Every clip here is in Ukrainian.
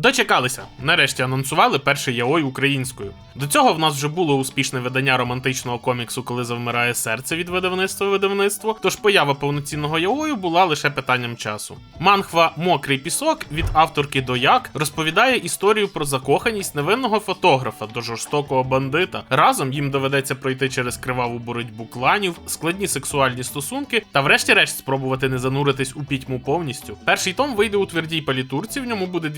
Дочекалися. Нарешті анонсували перший яой українською. До цього в нас вже було успішне видання романтичного коміксу, коли завмирає серце від видавництва видавництво. Тож поява повноцінного яою була лише питанням часу. Манхва Мокрий пісок від авторки Дояк розповідає історію про закоханість невинного фотографа до жорстокого бандита. Разом їм доведеться пройти через криваву боротьбу кланів, складні сексуальні стосунки та, врешті-решт, спробувати не зануритись у пітьму повністю. Перший том вийде у твердій палітурці. В ньому буде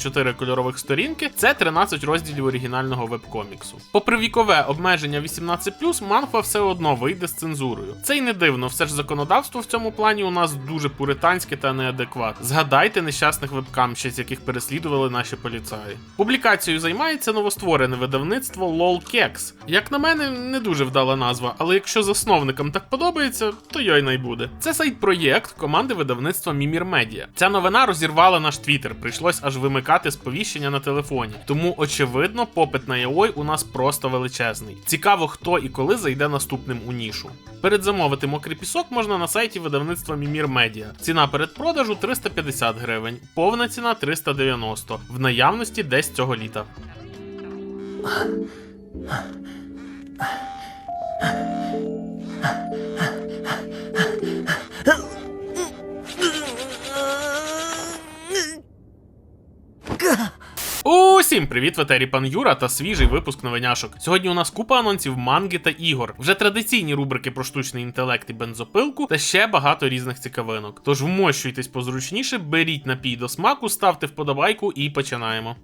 244 кольорових сторінки. Це 13 розділів оригінального вебкоміксу. Попри вікове обмеження 18+, манхва все одно вийде з цензурою. Це й не дивно, все ж законодавство в цьому плані у нас дуже пуританське та неадекватне. Згадайте нещасних вебкамщиць, яких переслідували наші поліцаї. Публікацією займається новостворене видавництво LOLKEX. Як на мене, не дуже вдала назва, але якщо засновникам так подобається, то йой найбуде. Це сайт-проєкт команди видавництва Мімір Медіа. Ця новина розірвала наш твіттер, прийшлось аж вимикати сповіщення на телефоні. Тому, очевидно, попит на яой у нас просто величезний. Цікаво, хто і коли зайде наступним у нішу. Передзамовити мокрий пісок можна на сайті видавництва Мімір Медіа. Ціна передпродажу 350 гривень, повна ціна 390, в наявності десь цього літа. Усім привіт, в етері пан Юра та свіжий випуск новиняшок. Сьогодні у нас купа анонсів манги та ігор, вже традиційні рубрики про штучний інтелект і бензопилку, та ще багато різних цікавинок. Тож вмощуйтесь позручніше, беріть напій до смаку, ставте вподобайку і починаємо.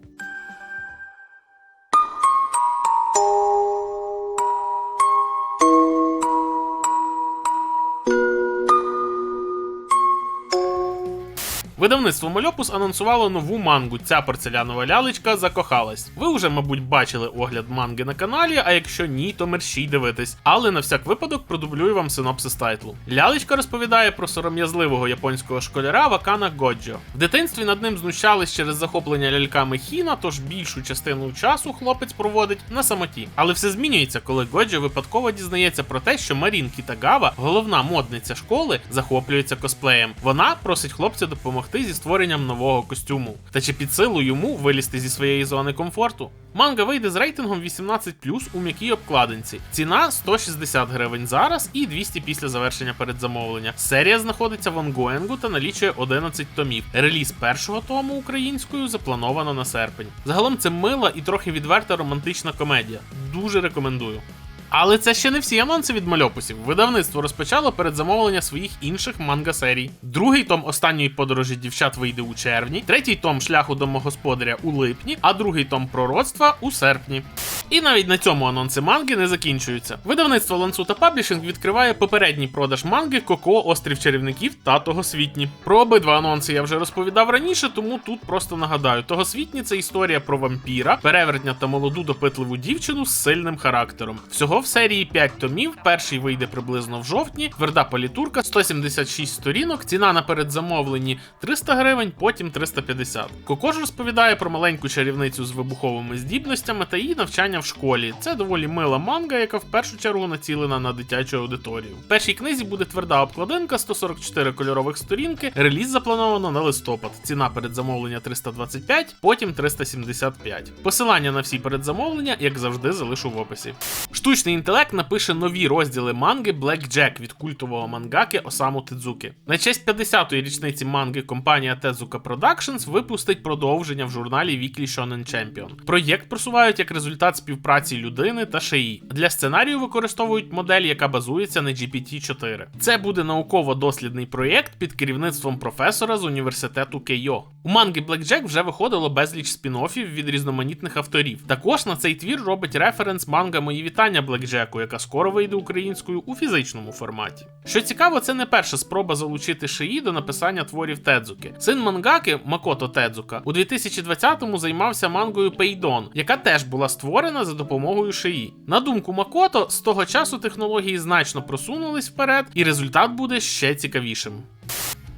Видавництво Мольопус анонсувало нову мангу. Ця порцелянова лялечка закохалась. Ви вже, мабуть, бачили огляд манги на каналі, а якщо ні, то мерщій дивитись. Але на всяк випадок продублюю вам синопсис тайтлу. Лялечка розповідає про сором'язливого японського школяра Вакана Годжо. В дитинстві над ним знущались через захоплення ляльками Хіна, тож більшу частину часу хлопець проводить на самоті. Але все змінюється, коли Годжо випадково дізнається про те, що Марін Кітагава, головна модниця школи, захоплюється косплеєм. Вона просить хлопця допомогти зі створенням нового костюму. Та чи під силу йому вилізти зі своєї зони комфорту? Манга вийде з рейтингом 18 у м'якій обкладинці. Ціна 160 гривень зараз і 200 після завершення передзамовлення. Серія знаходиться в онгоїнгу та налічує 11 томів. Реліз першого тому українською заплановано на серпень. Загалом це мила і трохи відверта романтична комедія. Дуже рекомендую. Але це ще не всі анонси від мальопусів. Видавництво розпочало передзамовлення своїх інших манга-серій. Другий том останньої подорожі дівчат вийде у червні, третій том шляху домогосподаря у липні, а другий том пророцтва у серпні. І навіть на цьому анонси манги не закінчуються. Видавництво Лансута Паблішинг відкриває попередній продаж манги Коко Острів чарівників та Тогосвітні. Про обидва анонси я вже розповідав раніше, тому тут просто нагадаю: Тогосвітні це історія про вампіра, перевертня та молоду допитливу дівчину з сильним характером. Всього в серії 5 томів. Перший вийде приблизно в жовтні, тверда палітурка, 176 сторінок, ціна на передзамовленні 300 гривень, потім 350. Коко ж розповідає про маленьку чарівницю з вибуховими здібностями та її навчання в школі. Це доволі мила манга, яка в першу чергу націлена на дитячу аудиторію. В першій книзі буде тверда обкладинка, 144 кольорових сторінки. Реліз заплановано на листопад. Ціна передзамовлення 325, потім 375. Посилання на всі передзамовлення, як завжди, залишу в описі. Штучний інтелект напише нові розділи манги Black Jack від культового мангаки Осаму Тедзуки. На честь 50-ї річниці манги компанія Tezuka Productions випустить продовження в журналі Weekly Shonen Champion. Проєкт просувають як результат співпраці людини та шиї. Для сценарію використовують модель, яка базується на GPT-4. Це буде науково-дослідний проєкт під керівництвом професора з університету Кейо. У манги Black Jack вже виходило безліч спін-оффів від різноманітних авторів. Також на цей твір робить референс манга Мої вітання Блекджеку, яка скоро вийде українською у фізичному форматі. Що цікаво, це не перша спроба залучити шиї до написання творів Тедзуки. Син мангаки Макото Тедзука у 2020-му займався мангою Пейдон, яка теж була створена за допомогою шиї. На думку Макото, з того часу технології значно просунулись вперед, і результат буде ще цікавішим.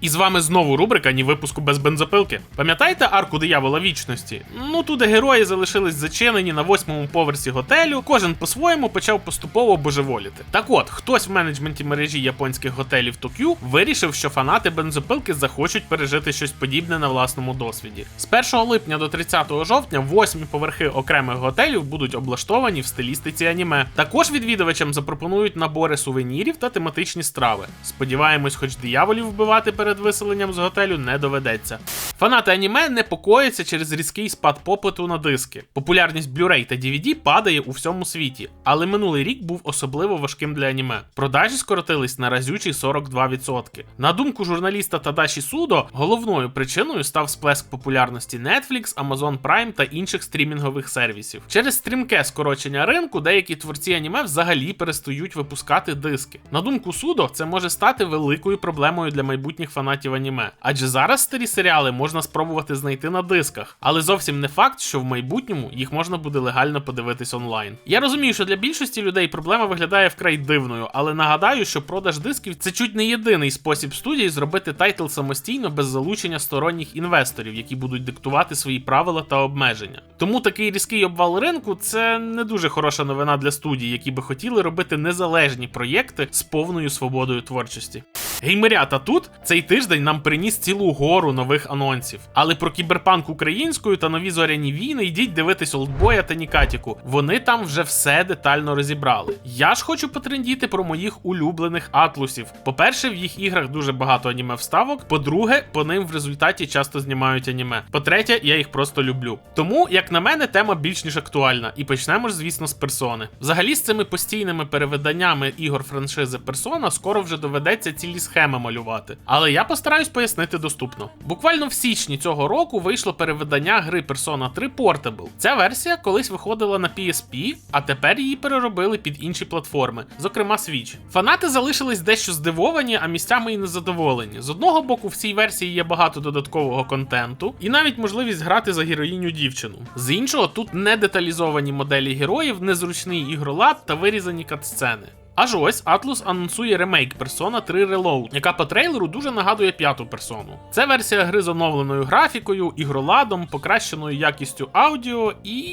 І з вами знову рубрика Ні випуску без бензопилки. Пам'ятаєте арку диявола вічності? Ну туди герої залишились зачинені на восьмому поверсі готелю. Кожен по-своєму почав поступово божеволіти. Так от, хтось в менеджменті мережі японських готелів Токю вирішив, що фанати бензопилки захочуть пережити щось подібне на власному досвіді. З 1 липня до 30 жовтня восьмі поверхи окремих готелів будуть облаштовані в стилістиці аніме. Також відвідувачам запропонують набори сувенірів та тематичні страви. Сподіваємось, хоч дияволів вбивати перед виселенням з готелю не доведеться. Фанати аніме непокояться через різкий спад попиту на диски. Популярність Blu-ray та DVD падає у всьому світі, але минулий рік був особливо важким для аніме. Продажі скоротились на разючі 42%. На думку журналіста Тадаші Судо, головною причиною став сплеск популярності Netflix, Amazon Prime та інших стрімінгових сервісів. Через стрімке скорочення ринку деякі творці аніме взагалі перестають випускати диски. На думку Судо, це може стати великою проблемою для майбутніх фанатів аніме, адже зараз старі серіали можна спробувати знайти на дисках, але зовсім не факт, що в майбутньому їх можна буде легально подивитись онлайн. Я розумію, що для більшості людей проблема виглядає вкрай дивною, але нагадаю, що продаж дисків це чуть не єдиний спосіб студії зробити тайтл самостійно без залучення сторонніх інвесторів, які будуть диктувати свої правила та обмеження. Тому такий різкий обвал ринку це не дуже хороша новина для студій, які би хотіли робити незалежні проєкти з повною свободою творчості. Геймерята тут цей тиждень нам приніс цілу гору нових анонсів. Але про кіберпанк українською та нові зоряні війни йдіть дивитись Олдбоя та Нікатіку. Вони там вже все детально розібрали. Я ж хочу потрендіти про моїх улюблених атлусів. По-перше, в їх іграх дуже багато аніме вставок. По-друге, по ним в результаті часто знімають аніме. По-третє, я їх просто люблю. Тому, як на мене, тема більш ніж актуальна. І почнемо ж, звісно, з персони. Взагалі, з цими постійними перевиданнями ігор франшизи Персона скоро вже доведеться цілі схеми малювати. Але я постараюсь пояснити доступно. Буквально в січні цього року вийшло перевидання гри Persona 3 Portable. Ця версія колись виходила на PSP, а тепер її переробили під інші платформи, зокрема Switch. Фанати залишились дещо здивовані, а місцями і незадоволені. З одного боку, в цій версії є багато додаткового контенту, і навіть можливість грати за героїню дівчину. З іншого, тут не деталізовані моделі героїв, незручний ігролад та вирізані катсцени. Аж ось Atlus анонсує ремейк Persona 3 Reload, яка по трейлеру дуже нагадує п'яту персону. Це версія гри з оновленою графікою, ігроладом, покращеною якістю аудіо і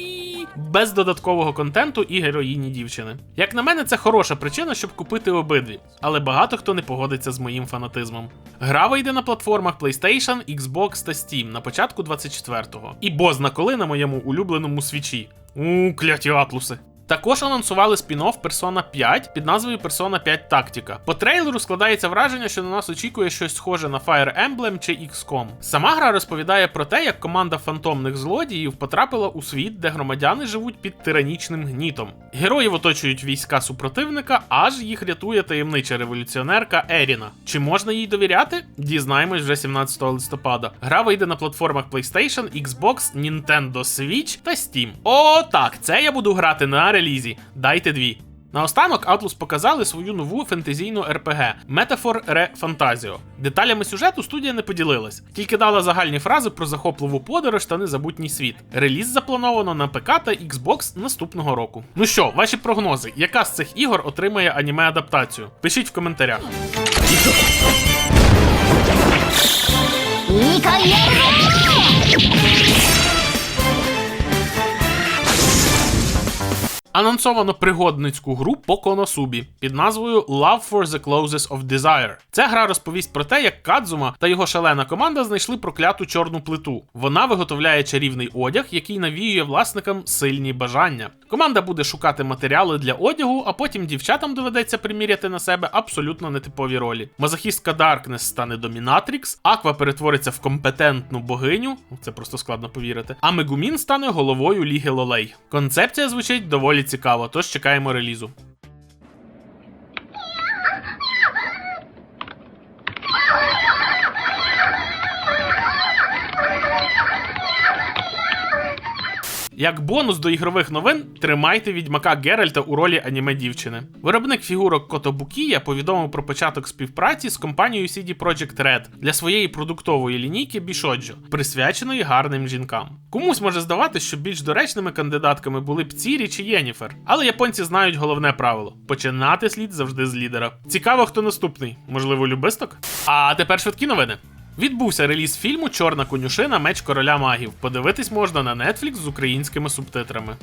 без додаткового контенту і героїні дівчини. Як на мене, це хороша причина, щоб купити обидві, але багато хто не погодиться з моїм фанатизмом. Гра вийде на платформах PlayStation, Xbox та Steam на початку 24-го. І бозна коли на моєму улюбленому свічі. У кляті атлуси. Також анонсували спін-офф Persona 5 під назвою Persona 5 Tactica. По трейлеру складається враження, що на нас очікує щось схоже на Fire Emblem чи XCOM. Сама гра розповідає про те, як команда фантомних злодіїв потрапила у світ, де громадяни живуть під тиранічним гнітом. Героїв оточують війська супротивника, аж їх рятує таємнича революціонерка Еріна. Чи можна їй довіряти? Дізнаємось вже 17 листопада. Гра вийде на платформах PlayStation, Xbox, Nintendo Switch та Steam. О, так, це я буду грати на релізі. Дайте дві. Наостанок Atlus показали свою нову фентезійну RPG Metaphor Re Fantasio. Деталями сюжету студія не поділилась, тільки дала загальні фрази про захопливу подорож та незабутній світ. Реліз заплановано на ПК та Xbox наступного року. Ну що, ваші прогнози, яка з цих ігор отримає аніме адаптацію? Пишіть в коментарях. Анонсовано пригодницьку гру по Коносубі під назвою Love for the Closest of Desire. Ця гра розповість про те, як Кадзума та його шалена команда знайшли прокляту чорну плиту. Вона виготовляє чарівний одяг, який навіює власникам сильні бажання. Команда буде шукати матеріали для одягу, а потім дівчатам доведеться приміряти на себе абсолютно нетипові ролі. Мазохістка Даркнес стане домінатрікс, Аква перетвориться в компетентну богиню, це просто складно повірити. А Мегумін стане головою Ліги Лолей. Концепція звучить доволі цікаво, тож чекаємо релізу. Як бонус до ігрових новин, тримайте відьмака Геральта у ролі аніме дівчини. Виробник фігурок Котобукія повідомив про початок співпраці з компанією CD Projekt Red для своєї продуктової лінійки Бішоджо, присвяченої гарним жінкам. Комусь може здаватися, що більш доречними кандидатками були б Цірі чи Єніфер, але японці знають головне правило: починати слід завжди з лідера. Цікаво, хто наступний, можливо, любисток? А тепер швидкі новини. Відбувся реліз фільму Чорна конюшина Меч короля магів. Подивитись можна на Netflix з українськими субтитрами.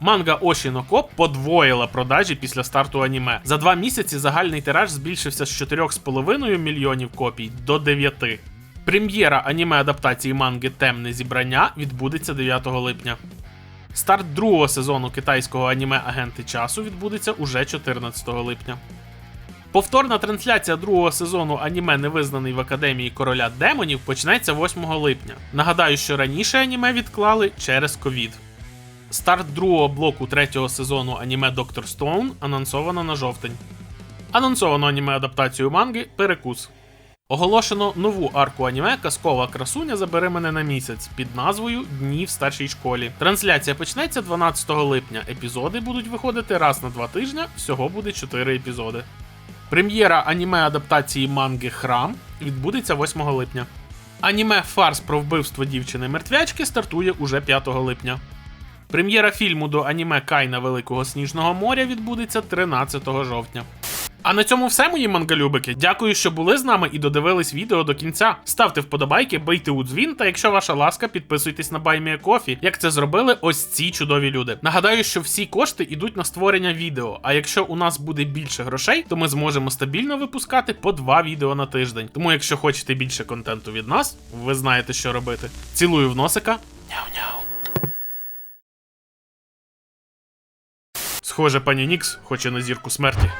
Манга Ошіноко подвоїла продажі після старту аніме. За два місяці загальний тираж збільшився з 4,5 мільйонів копій до 9. Прем'єра аніме адаптації манги Темне зібрання відбудеться 9 липня. Старт другого сезону китайського аніме Агенти часу відбудеться уже 14 липня. Повторна трансляція другого сезону аніме Невизнаний в Академії Короля Демонів почнеться 8 липня. Нагадаю, що раніше аніме відклали через ковід. Старт другого блоку третього сезону аніме Доктор Стоун анонсовано на жовтень. Анонсовано аніме адаптацію манги Перекус. Оголошено нову арку аніме Казкова красуня забере мене на місяць під назвою Дні в старшій школі. Трансляція почнеться 12 липня. Епізоди будуть виходити раз на два тижні, всього буде 4 епізоди. Прем'єра аніме адаптації манги Храм відбудеться 8 липня. Аніме Фарс про вбивство дівчини мертвячки стартує уже 5 липня. Прем'єра фільму до аніме Кайна Великого Сніжного моря відбудеться 13 жовтня. А на цьому все, мої мангалюбики. Дякую, що були з нами і додивились відео до кінця. Ставте вподобайки, бийте у дзвін, та якщо ваша ласка, підписуйтесь на BuyMeACoffee, як це зробили ось ці чудові люди. Нагадаю, що всі кошти йдуть на створення відео. А якщо у нас буде більше грошей, то ми зможемо стабільно випускати по два відео на тиждень. Тому, якщо хочете більше контенту від нас, ви знаєте, що робити. Цілую в носика. Няу-няу. Схоже, пані Нікс хоче на зірку смерті.